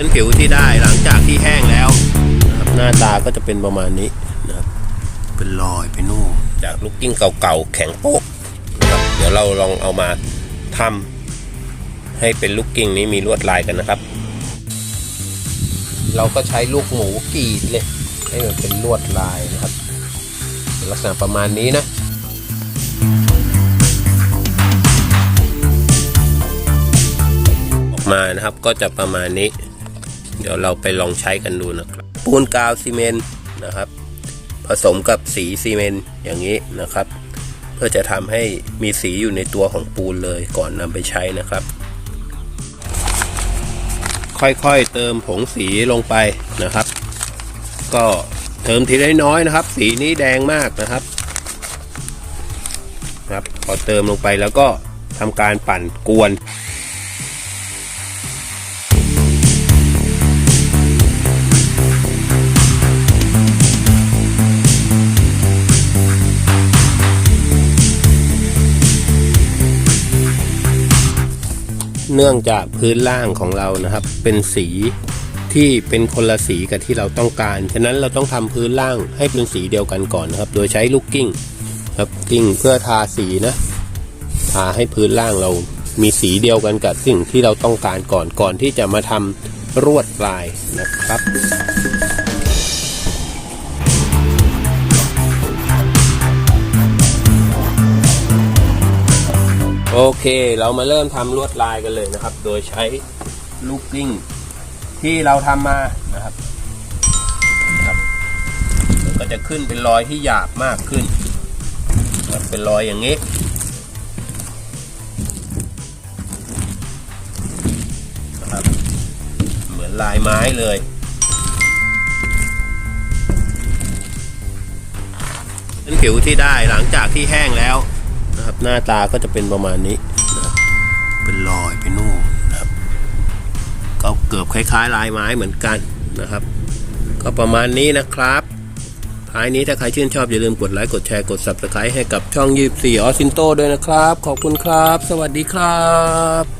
เป็นผิวที่ได้หลังจากที่แห้งแล้วนะครับหน้าตาก็จะเป็นประมาณนี้นะครับเป็นรอยเป็นนู่นจากลูกกิ้งเก่าๆแข็งโป๊กนะครับเดี๋ยวเราลองเอามาทำให้เป็นลูกกิ้งนี้มีลวดลายกันนะครับ เราก็ใช้ลูกหมูกรีดเลยให้มันเป็นลวดลายนะครับเป็นลักษณะประมาณนี้นะออกมานะครับก็จะประมาณนี้ เดี๋ยวเราไปลองใช้กันดูนะครับ ปูนกาวซีเมนต์นะครับ ผสมกับสีซีเมนต์อย่างนี้นะครับ เพื่อจะทำให้มีสีอยู่ในตัวของปูนเลยก่อนนำไปใช้นะครับ ค่อยๆเติมผงสีลงไปนะครับ ก็เติมทีละน้อยๆนะครับ สีนี้แดงมากนะครับครับพอเติมลงไปแล้วก็ทำการปั่นกวน เนื่องจากพื้นล่างของเรานะครับ เป็นสีที่เป็นคนละสีกับที่เราต้องการ ฉะนั้นเราต้องทำพื้นล่างให้เป็นสีเดียวกันก่อนนะครับ โดยใช้ลูกกิ้งครับกิ้งเพื่อทาสีนะทาให้พื้นล่างเรามีสีเดียวกันกับสิ่งที่เราต้องการก่อนก่อนที่จะมาทำรวดลายนะครับ โอเค เรามาเริ่มทำลวดลายกันเลยนะครับ โดยใช้ลูกกิ้งที่เราทำมานะครับครับมันก็จะขึ้นเป็นรอยที่หยาบมากขึ้น เป็นรอยอย่างนี้ นะครับ เหมือนลายไม้เลยผิวที่ได้หลังจากที่แห้งแล้ว นะครับ หน้าตาก็จะเป็นประมาณนี้นะครับเป็นรอยเป็นนู่นนะครับ ก็เกือบคล้ายๆ ลายไม้เหมือนกันนะครับ ก็ประมาณนี้นะครับท้ายนี้ถ้าใครชื่นชอบอย่าลืมกดไลค์กดแชร์กด subscribe ให้กับช่องยีบสี่ออซินโต้ด้วยนะครับ ขอบคุณครับ สวัสดีครับ